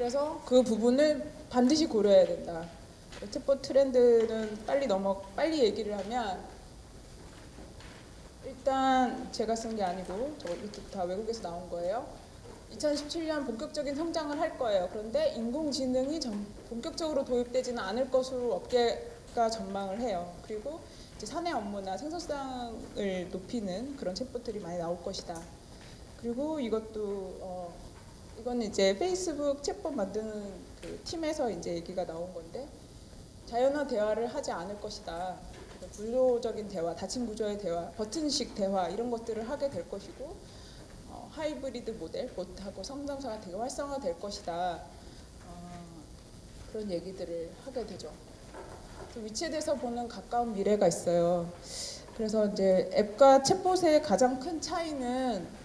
그래서 그 부분을 반드시 고려해야 된다. 챗봇 트렌드는 빨리 넘어 빨리 얘기를 하면 일단 제가 쓴 게 아니고 저 이렇게 다 외국에서 나온 거예요. 2017년 본격적인 성장을 할 거예요. 그런데 인공지능이 전- 본격적으로 도입되지는 않을 것으로 업계가 전망을 해요. 그리고 이제 사내 업무나 생산성을 높이는 그런 챗봇들이 많이 나올 것이다. 그리고 이것도 어, 이거는 이제 페이스북 챗봇 만드는 그 팀에서 이제 얘기가 나온 건데 자연어 대화를 하지 않을 것이다. 불로적인 대화, 다친 구조의 대화, 버튼식 대화 이런 것들을 하게 될 것이고 어, 하이브리드 모델, 보트하고 성장사가 되게 활성화될 것이다. 어, 그런 얘기들을 하게 되죠. 그 위치에 대해서 보는 가까운 미래가 있어요. 그래서 이제 앱과 챗봇의 가장 큰 차이는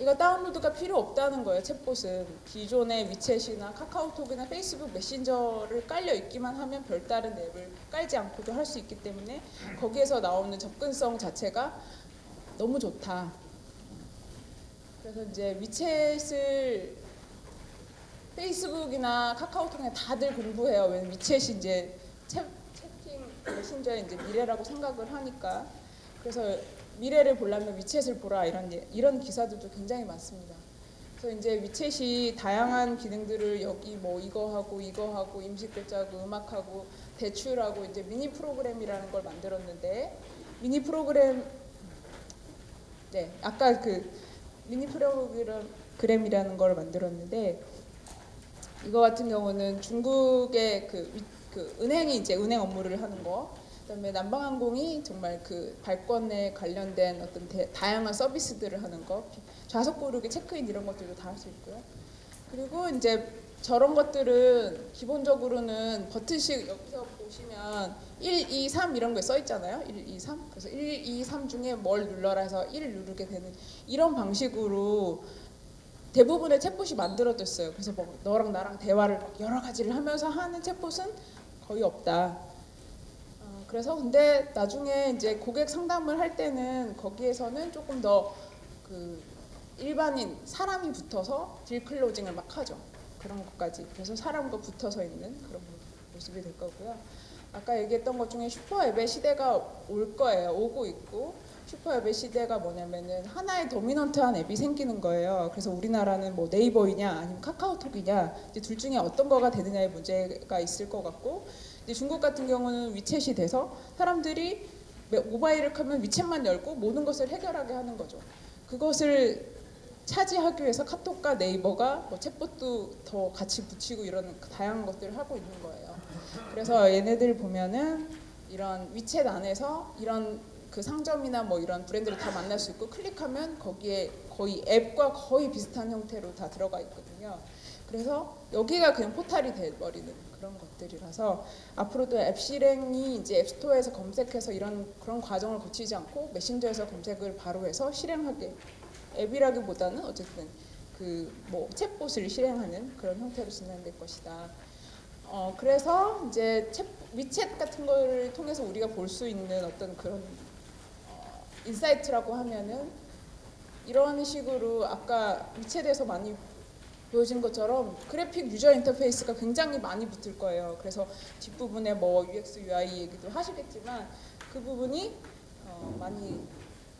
이거 다운로드가 필요 없다는 거예요. 챗봇은 기존의 위챗이나 카카오톡이나 페이스북 메신저를 깔려 있기만 하면 별다른 앱을 깔지 않고도 할 수 있기 때문에 거기에서 나오는 접근성 자체가 너무 좋다. 그래서 이제 위챗을 페이스북이나 카카오톡에 다들 공부해요. 왜냐면 위챗이 이제 채, 채팅 메신저의 이제 미래라고 생각을 하니까 그래서 미래를 보려면 위챗을 보라 이런 예- 이런 기사들도 굉장히 많습니다. 그래서 이제 위챗이 다양한 기능들을 여기 뭐 이거 하고 이거 하고 임시 글자하고 음악하고 대출하고 이제 미니 프로그램이라는 걸 만들었는데 미니 프로그램 네 아까 그 미니 프로그램이라는 걸 만들었는데 이거 같은 경우는 중국의 그, 위- 그 은행이 이제 은행 업무를 하는 거 그다음에 남방항공이 정말 그 발권에 관련된 어떤 대- 다양한 서비스들을 하는 거 좌석 고르기 체크인 이런 것들도 다 할 수 있고요. 그리고 이제 저런 것들은 기본적으로는 버튼식 여기서 보시면 1, 2, 3 이런 게써 있잖아요. 1, 2, 3. 그래서 1, 2, 3 중에 뭘 눌러라 해서 1을 누르게 되는 이런 방식으로 대부분의 챗봇이 만들어졌어요. 그래서 뭐 너랑 나랑 대화를 막 여러 가지를 하면서 하는 챗봇은 거의 없다. 어, 그래서 근데 나중에 이제 고객 상담을 할 때는 거기에서는 조금 더 그 일반인 사람이 붙어서 딜 클로징을 막 하죠. 그런 것까지. 그래서 사람과 붙어서 있는 그런 모습이 될 거고요. 아까 얘기했던 것 중에 슈퍼앱의 시대가 올 거예요. 오고 있고 슈퍼앱의 시대가 뭐냐면은 하나의 도미넌트한 앱이 생기는 거예요. 그래서 우리나라는 뭐 네이버이냐 아니면 카카오톡이냐 이제 둘 중에 어떤 거가 되느냐의 문제가 있을 것 같고 중국 같은 경우는 위챗이 돼서 사람들이 모바일을 켜면 위챗만 열고 모든 것을 해결하게 하는 거죠. 그것을 차지하기 위해서 카톡과 네이버가 뭐 챗봇도 더 같이 붙이고 이런 다양한 것들을 하고 있는 거예요. 그래서 얘네들 보면은 이런 위챗 안에서 이런 그 상점이나 뭐 이런 브랜드를 다 만날 수 있고 클릭하면 거기에 거의 앱과 거의 비슷한 형태로 다 들어가 있거든요. 그래서 여기가 그냥 포탈이 돼버리는 그런 것들이라서 앞으로도 앱 실행이 이제 앱스토어에서 검색해서 이런 그런 과정을 거치지 않고 메신저에서 검색을 바로 해서 실행하게 앱이라기보다는 어쨌든 그 뭐 챗봇을 실행하는 그런 형태로 진행될 것이다. 어 그래서 이제 챗, 위챗 같은 거를 통해서 우리가 볼 수 있는 어떤 그런 어, 인사이트라고 하면은 이런 식으로 아까 위챗에서 많이 보여진 것처럼 그래픽 유저 인터페이스가 굉장히 많이 붙을 거예요. 그래서 뒷부분에 뭐 UX, UI 얘기도 하시겠지만 그 부분이 어, 많이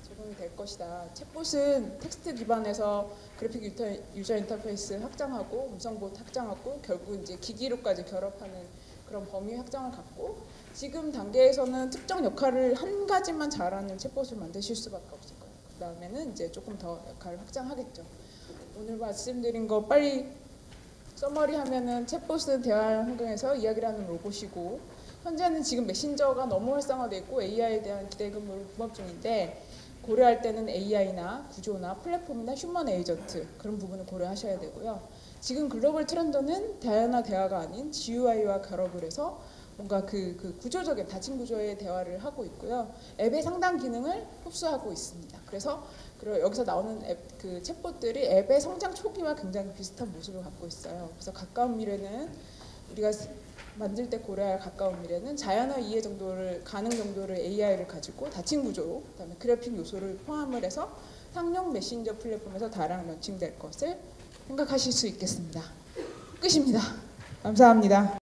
적용이 될 것이다. 챗봇은 텍스트 기반에서 그래픽 유터, 유저 인터페이스 확장하고 음성봇 확장하고 결국 이제 기기로까지 결합하는 그런 범위 확장을 갖고 지금 단계에서는 특정 역할을 한 가지만 잘하는 챗봇을 만드실 수밖에 없을 거예요. 그 다음에는 이제 조금 더 역할을 확장하겠죠. 오늘 말씀드린 거 빨리 써머리 하면은 챗봇은 대화 환경에서 이야기를 하는 로봇이고 현재는 지금 메신저가 너무 활성화돼 있고 AI에 대한 기대감을 부합 중인데 고려할 때는 AI나 구조나 플랫폼이나 휴먼 에이전트 그런 부분을 고려하셔야 되고요. 지금 글로벌 트렌드는 다양한 대화가 아닌 GUI와 결합을 해서 뭔가 그, 그 구조적인 다친 구조의 대화를 하고 있고요. 앱의 상당 기능을 흡수하고 있습니다. 그래서 그리고 여기서 나오는 앱, 그 챗봇들이 앱의 성장 초기와 굉장히 비슷한 모습을 갖고 있어요. 그래서 가까운 미래는 우리가 만들 때 고려할 가까운 미래는 자연어 이해 정도를 가능 정도를 AI를 가지고 다친 구조, 그다음에 그래픽 요소를 포함을 해서 상용 메신저 플랫폼에서 다량 런칭될 것을 생각하실 수 있겠습니다. 끝입니다. 감사합니다.